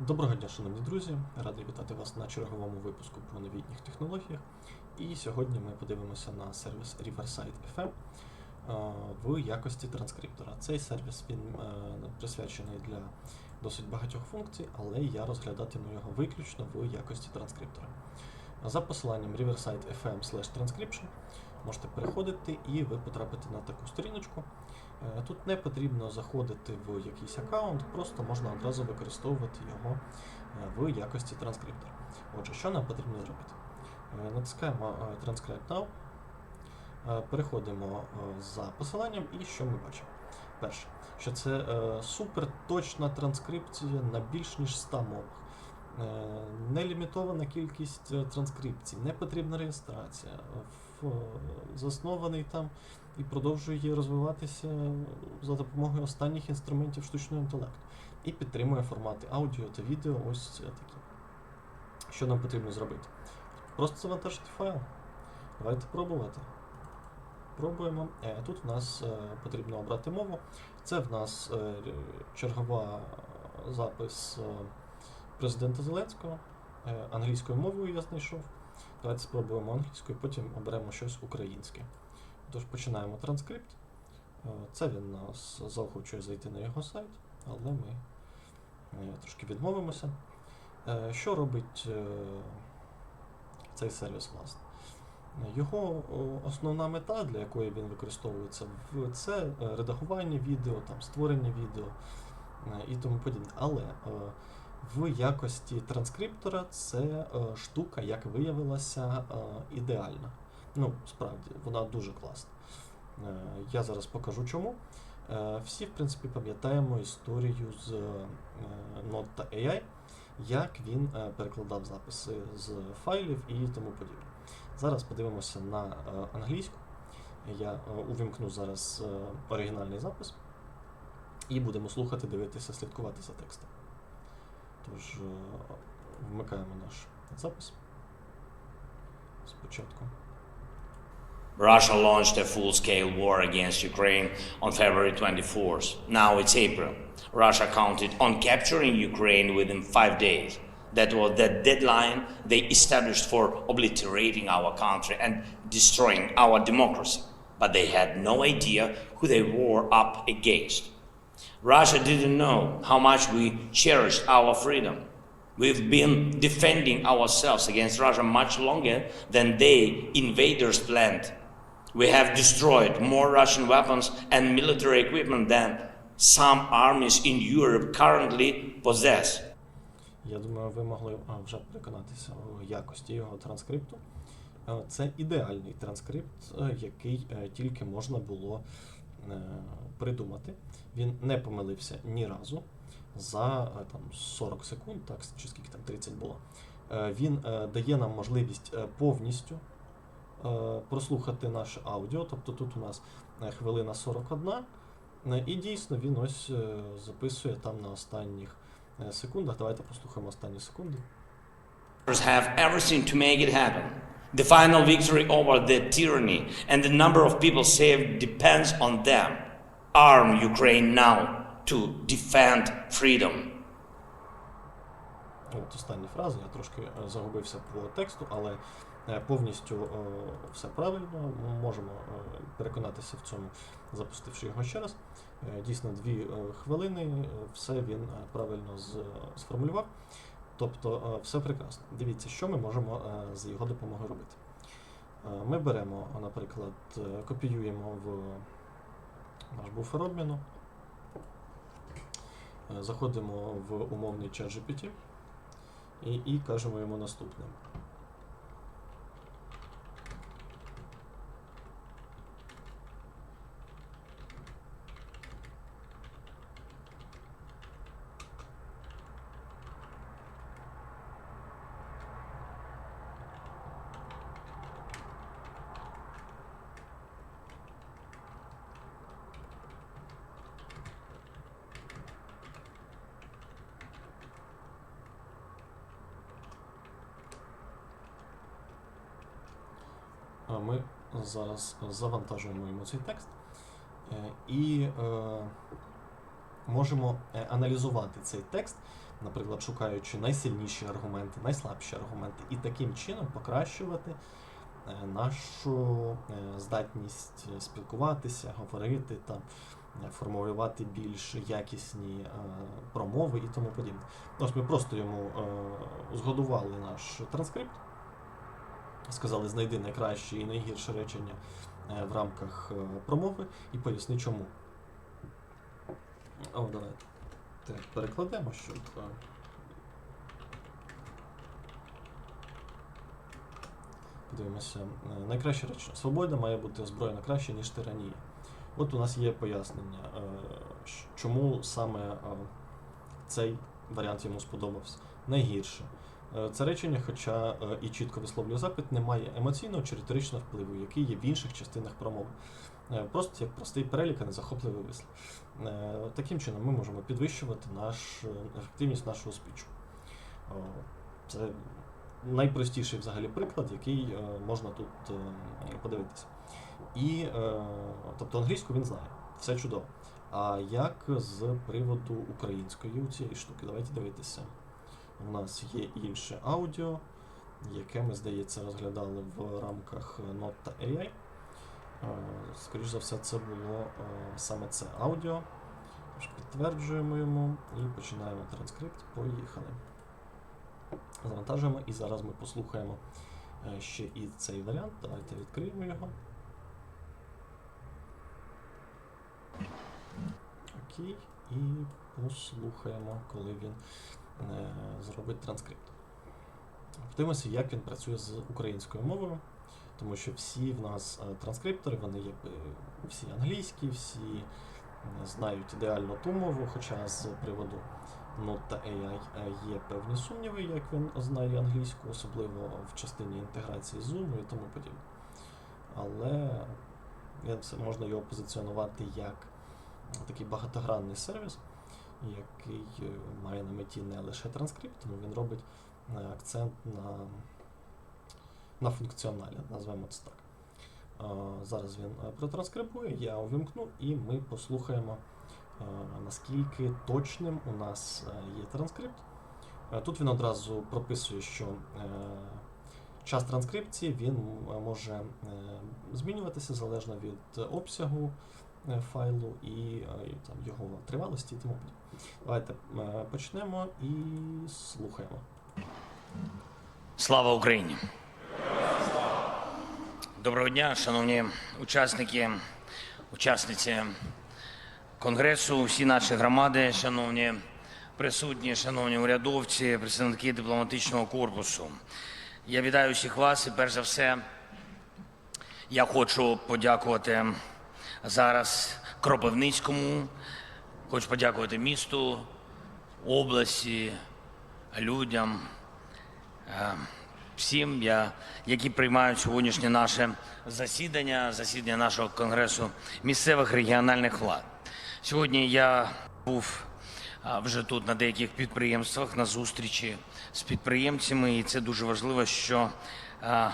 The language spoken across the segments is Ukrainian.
Доброго дня, шановні друзі! Радий вітати вас на черговому випуску по новітніх технологіях. І сьогодні ми подивимося на сервіс Riverside FM е, в якості транскриптора. Цей сервіс він е, присвячений для досить багатьох функцій, але я розглядатиму його виключно в якості транскриптора. За посиланням Riverside FM transcription можете переходити і ви потрапите на таку сторіночку. Е, Тут не потрібно заходити в якийсь аккаунт, просто можна одразу використовувати його е, в якості транскриптора. Отже, що нам потрібно зробити? Е, Натискаємо Transcribe Now, переходимо за посиланням, і що ми бачимо? Перше, що це суперточна транскрипція на більш ніж 100 мовах. Нелімітована кількість транскрипцій, не потрібна реєстрація, заснований там і продовжує розвиватися за допомогою останніх інструментів штучного інтелекту. І підтримує формати аудіо та відео ось такі. Що нам потрібно зробити? Просто завантажити файл. Давайте пробувати. Пробуємо. Е, Тут в нас е, потрібно обрати мову. Це в нас е, чергова запис е, президента Зеленського. Е, Англійською мовою я знайшов. Давайте спробуємо англійською, потім оберемо щось українське. Тож починаємо транскрипт. Е, Це він нас заохочує зайти на його сайт, але ми е, трошки відмовимося. Е, Що робить цей сервіс, власне? Його основна мета, для якої він використовується, це редагування відео, там, створення відео і тому подібне. Але в якості транскриптора це е, штука, як виявилася, е, ідеальна. Ну, справді, вона дуже класна. Е, Я зараз покажу чому. Всі, в принципі, пам'ятаємо історію з е, Nota.ai, як він перекладав записи з файлів і тому подібне. Зараз подивимося на англійську. Я увімкну зараз оригінальний запис і будемо слухати, дивитися, слідкувати за текстом. Тож, е, вмикаємо наш запис. Спочатку. Russia launched a full scale war against Ukraine on February 24th. Now it's April. Russia counted on capturing Ukraine within five days. That was the deadline they established for obliterating our country and destroying our democracy. But they had no idea who they were up against. Russia didn't know how much we cherished our freedom. We've been defending ourselves against Russia much longer than they invaders planned. We have destroyed more Russian weapons and military equipment than some armies in Europe currently possess. Я думаю, ви могли вже переконатися у якості його транскрипту. Е, Це ідеальний транскрипт, е, який е, тільки можна було е, придумати. Він не помилився ні разу за е, там, 40 секунд, так, чи скільки там 30 було. Е, Він е, дає нам можливість е, повністю е, прослухати наше аудіо, тобто тут у нас е, хвилина 41, е, і дійсно він ось е, записує там на останніх е, секундах. Давайте послухаємо останні секунди. have everything to make it happen. The final victory over the tyranny and the number of people saved depends on them. Arm Ukraine now to defend freedom. От остання фраза, я трошки е, загубився по тексту, але е, повністю е, все правильно. Ми можемо переконатися в цьому, запустивши його ще раз. Дійсно, дві хвилини, все він правильно сформулював. Тобто е, все прекрасно. Дивіться, що ми можемо е, з його допомогою робити. Е, Ми беремо, наприклад, копіюємо в наш буфер обміну, заходимо в умовний чат GPT і, і кажемо йому наступне. Ми зараз завантажуємо цей текст е, і е, можемо е, аналізувати цей текст наприклад, шукаючи найсильніші аргументи, найслабші аргументи, і таким чином покращувати е, нашу е, здатність е, спілкуватися, говорити там. е, Формулювати більш якісні е, промови і тому подібне. Ось ми просто йому е, згодували наш транскрипт, сказали, знайди найкраще і найгірше речення е, в рамках е, промови і поясни чому. О, давайте так, перекладемо, щоб. е, Подивимося. Найкраще речення. Свобода має бути озброєна краще, ніж тиранія. От у нас є пояснення, чому саме цей варіант йому сподобався. Найгірше. Е, Це речення, хоча е, і чітко висловлює запит, не має емоційного чи риторичного впливу, який є в інших частинах промови. Е, Просто як простий перелік, а не захопливий вислів. Таким чином ми можемо підвищувати наш, ефективність нашого спічу. Це найпростіший взагалі приклад, який можна тут подивитися. І, тобто англійську він знає, все чудово. А як з приводу української цієї штуки? Давайте дивитися. У нас є інше аудіо, яке ми, здається, розглядали в рамках Not.ai. Е, Скоріше за все, це було е, саме це аудіо. Підтверджуємо йому і починаємо транскрипт. Поїхали. Завантажуємо і зараз ми послухаємо е, ще і цей варіант. Давайте відкриємо його. Окей. І послухаємо, коли він е, зробить транскрипт. Подивимося, як він працює з українською мовою, тому що всі в нас е, транскриптори, вони е, всі англійські, всі е, знають ідеально ту мову, хоча з приводу Note та AI є певні сумніви, як він знає англійську, особливо в частині інтеграції Zoom і тому подібне. Але можна його позиціонувати як такий багатогранний сервіс, який е, має на меті не лише транскрипт, тому він робить е, акцент на, на функціоналі, назвемо це так. Е, Зараз він протранскрибує, я увімкну, і ми послухаємо, наскільки точним у нас є транскрипт. Тут він одразу прописує, що час транскрипції він може змінюватися залежно від обсягу файлу і, е, там, його тривалості і тому. Давайте е, почнемо і слухаємо. Слава Україні! Доброго дня, шановні учасники, учасниці конгресу, всі наші громади, шановні присутні, шановні урядовці, представники дипломатичного корпусу. Я вітаю всіх вас і перш за все я хочу подякувати зараз Кропивницькому, хочу подякувати місту, області, людям, е, всім, я, які приймають сьогоднішнє наше засідання, засідання нашого конгресу місцевих регіональних влад. Сьогодні я був вже тут на деяких підприємствах на зустрічі з підприємцями, і це дуже важливо, що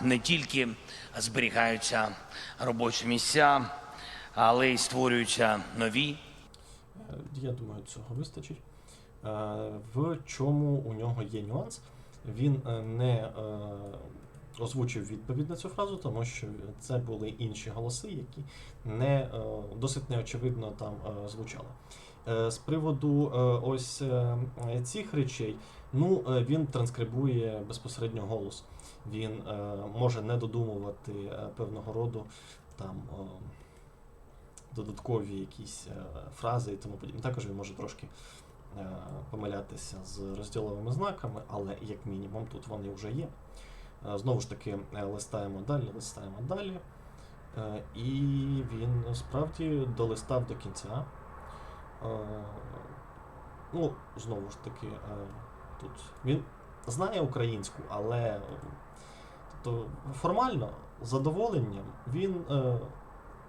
не тільки зберігаються робочі місця, але й створюються нові. Е, Я думаю, цього вистачить. Е, В чому у нього є нюанс? Він е, не озвучив відповідь на цю фразу, тому що це були інші голоси, які не досить неочевидно там звучали. З приводу ось цих речей, ну він транскрибує безпосередньо голос. Він може не додумувати певного роду там. Додаткові якісь е, фрази і тому подібне. Також він може трошки е, помилятися з розділовими знаками, але як мінімум тут вони вже є. Е, знову ж таки, листаємо далі, листаємо далі. І він справді долистав до кінця. Ну, знову ж таки, тут він знає українську, але тобто, формально задоволенням він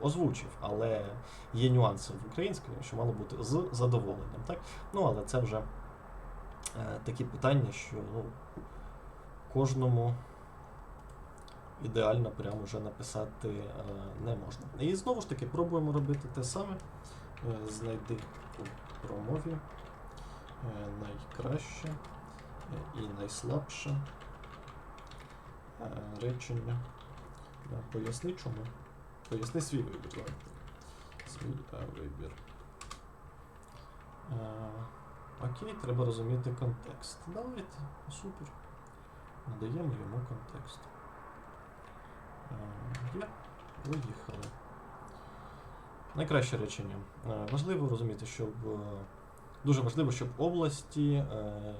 озвучив, але є нюанси в української, що мало бути з задоволенням. Так? Ну, але це вже е, такі питання, що ну, кожному ідеально прямо вже написати е, не можна. І знову ж таки пробуємо робити те саме. Е, знайди у промові. е, найкраще і найслабше речення. Поясни чому. Поясни свій вибір. давай. Свій е, вибір. Е, окей, треба розуміти контекст. Давайте, супер. Надаємо йому контекст. Е, є. Поїхали. Найкраще речення. Е, Важливо розуміти, щоб е, дуже важливо, щоб області, е,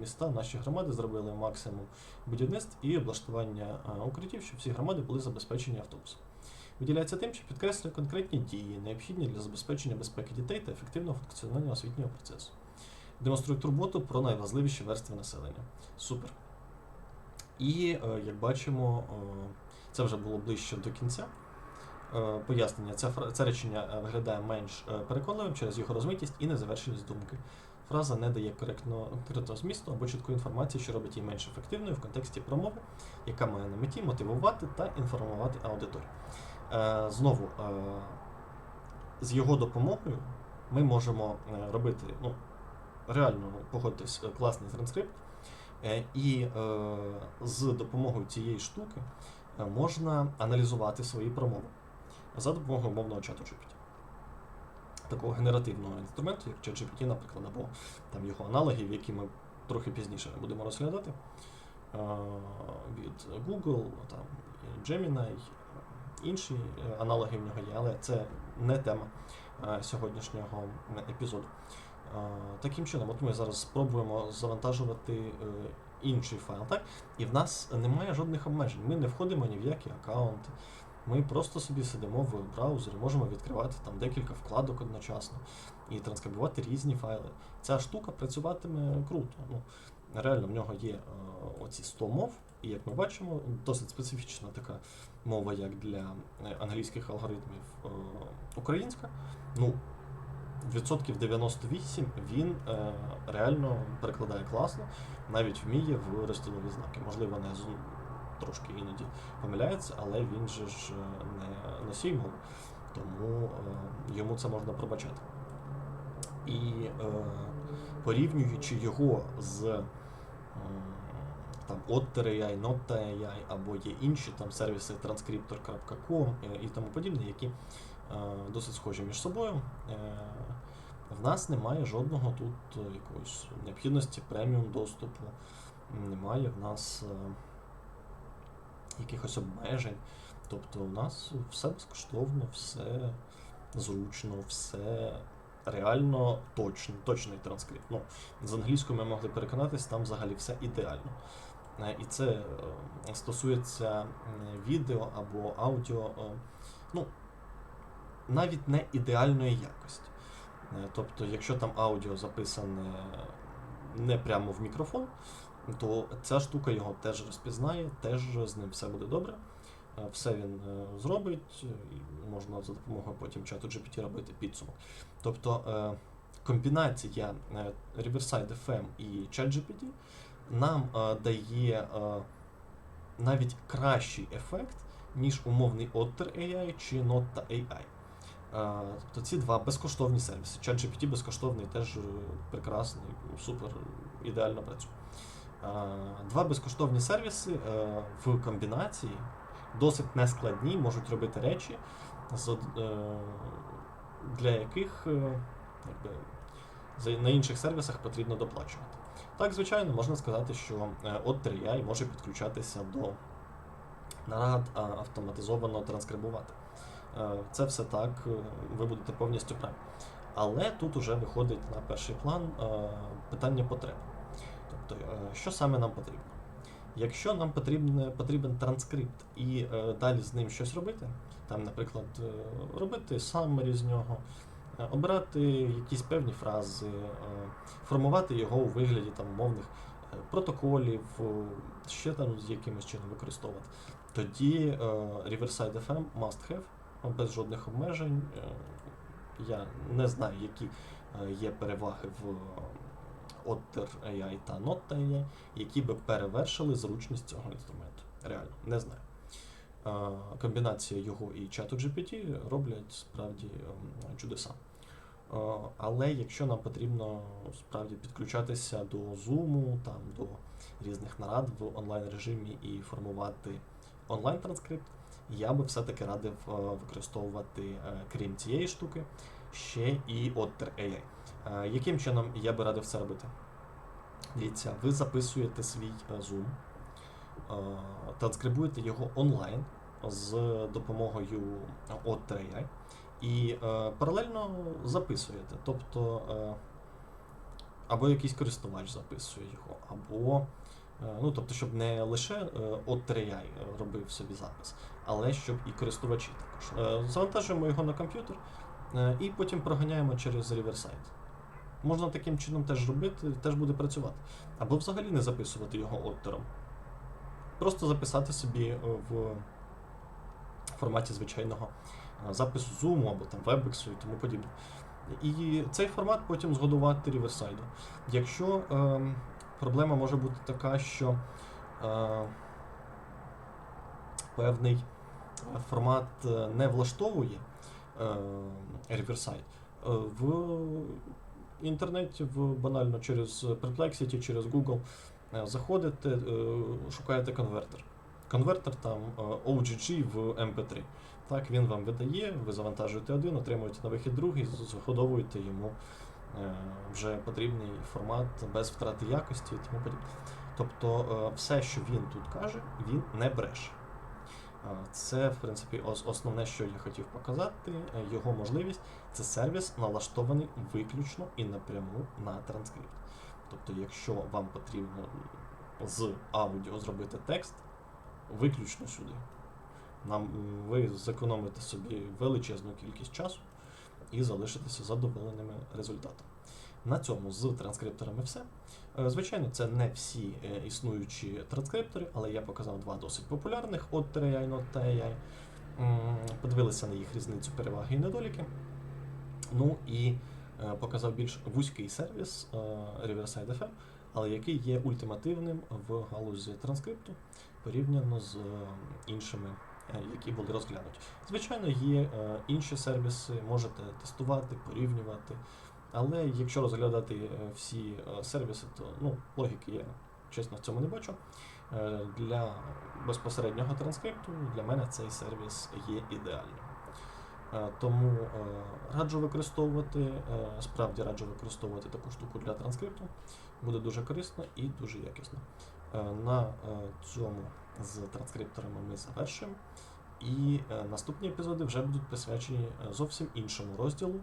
міста, наші громади зробили максимум будівництв і облаштування е, укриттів, щоб всі громади були забезпечені автобусом. Виділяється тим, що підкреслює конкретні дії, необхідні для забезпечення безпеки дітей та ефективного функціонування освітнього процесу. Демонструє турботу про найважливіші верстви населення. Супер. І, е, як бачимо, е, це вже було ближче до кінця. Е, Пояснення. Це, це речення виглядає менш переконливим через його розмитість і незавершеність думки. Фраза не дає коректно, коректного змісту або чіткої інформації, що робить її менш ефективною в контексті промови, яка має на меті мотивувати та інформувати аудиторію. Е, Знову, е, з його допомогою ми можемо е, робити ну, реально погодьтесь, е, класний транскрипт. І з допомогою цієї штуки можна аналізувати свої промови за допомогою мовного чату GPT. Такого генеративного інструменту, як ChatGPT, наприклад, або там його аналогів, які ми трохи пізніше будемо розглядати. Від Google, там, Gemini, інші е, аналоги в нього є, але це не тема е, сьогоднішнього епізоду. Е, Таким чином, от ми зараз спробуємо завантажувати інший файл, так? І в нас немає жодних обмежень. Ми не входимо ні в які аккаунти. Ми просто собі сидимо в браузері, можемо відкривати там декілька вкладок одночасно і транскрибувати різні файли. Ця штука працюватиме круто. Ну, реально, в нього є оці 100 мов, і як ми бачимо, досить специфічна така мова, як для е, англійських алгоритмів е, українська. Ну, відсотків 98 він е, реально перекладає класно, навіть вміє в розділові знаки. Можливо, не трошки іноді помиляється, але він же ж не носій мови, тому йому це можна пробачати. І порівнюючи його з Otter.ai, Nota.ai або є інші там сервіси transcriptor.com е, і тому подібне, які е, досить схожі між собою. Е, в нас немає жодного тут якоїсь необхідності преміум доступу, немає в нас якихось обмежень. Тобто у нас все безкоштовно, все зручно, все реально точно, точний транскрипт. Ну, з англійською ми могли переконатись, там взагалі все ідеально. Е, І це е, стосується відео або аудіо, е, ну, навіть не ідеальної якості. Тобто, якщо там аудіо записане не прямо в мікрофон, то ця штука його теж розпізнає, теж з ним все буде добре. Все він зробить, і можна за допомогою потім чату GPT робити підсумок. Тобто комбінація Riverside FM і ChatGPT нам е, дає е, навіть кращий ефект, ніж умовний Otter AI чи Notta AI. Е, Тобто ці два безкоштовні сервіси. ChatGPT безкоштовний, теж прекрасний, супер, ідеально працює. Два безкоштовні сервіси в комбінації досить нескладні, можуть робити речі, для яких якби, на інших сервісах потрібно доплачувати. Так, звичайно, можна сказати, що е, от 3AI може підключатися до нарад автоматизовано транскрибувати. Е, Це все так, е, ви будете повністю праві. Але тут уже виходить на перший план питання потреб. Тобто, що саме нам потрібно? Якщо нам потрібен, потрібен транскрипт і далі з ним щось робити, там, наприклад, робити summary з нього, обирати якісь певні фрази, е, формувати його у вигляді там, умовних е, протоколів, е, ще там з якимось чином використовувати, тоді е, Riverside FM must have, е, без жодних обмежень. Е, Я не знаю, які е, є переваги в е, Otter AI та Notta AI, які би перевершили зручність цього інструменту. Реально, не знаю. Комбінація його і чату GPT роблять справді ем, чудеса. Е, Але якщо нам потрібно справді підключатися до Zoom, там до різних нарад в онлайн режимі і формувати онлайн транскрипт, я би все-таки радив е, використовувати, е, крім цієї штуки, ще і Otter AI. Яким чином я би радив це робити? Дивіться, ви записуєте свій Zoom, транскрибуєте його онлайн з допомогою Otter AI і е, паралельно записуєте. Тобто е, або якийсь користувач записує його, або е, ну, тобто, щоб не лише е, Otter AI робив собі запис, але щоб і користувачі також. Е, завантажуємо його на комп'ютер е, і потім проганяємо через Riverside. Можна таким чином теж робити, теж буде працювати. Або взагалі не записувати його оттером. Просто записати собі е, в форматі звичайного е, запису Zoom або там WebEx і тому подібне. І цей формат потім згодувати Riverside. Якщо е, проблема може бути така, що е, певний е, формат не влаштовує е, е, в інтернеті, в банально через Perplexity, через Google заходите, е, шукаєте конвертер. Конвертер там е, OGG в MP3. Так, він вам видає, ви завантажуєте один, отримуєте на вихід другий, згодовуєте йому е, вже потрібний формат без втрати якості і тому подібне. Тобто е, все, що він тут каже, він не бреше. Е, Це, в принципі, основне, що я хотів показати. Е, Його можливість це сервіс налаштований виключно і напряму на транскрипт. Тобто, якщо вам потрібно з аудіо зробити текст, виключно сюди. Нам ви зекономите собі величезну кількість часу і залишитеся задоволеними результатом. На цьому з транскрипторами все. Е, Звичайно, це не всі е, існуючі транскриптори, але я показав два досить популярних от AI, Not AI. Подивилися на їх різницю, переваги і недоліки. Ну і показав більш вузький сервіс е, Riverside FM, але який є ультимативним в галузі транскрипту порівняно з е, іншими, е, які були розглянуті. Звичайно, є е, інші сервіси, можете тестувати, порівнювати. Але якщо розглядати е, всі е, сервіси, то ну, логіки я чесно в цьому не бачу. Е, Для безпосереднього транскрипту для мене цей сервіс є ідеальним. Е, Тому е, раджу використовувати, е, справді раджу використовувати таку штуку для транскрипту. Буде дуже корисно і дуже якісно. На цьому з транскрипторами ми завершуємо. І наступні епізоди вже будуть присвячені зовсім іншому розділу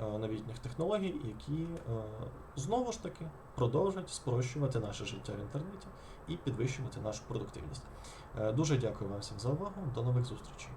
новітніх технологій, які знову ж таки продовжать спрощувати наше життя в інтернеті і підвищувати нашу продуктивність. Дуже дякую вам всім за увагу. До нових зустрічей.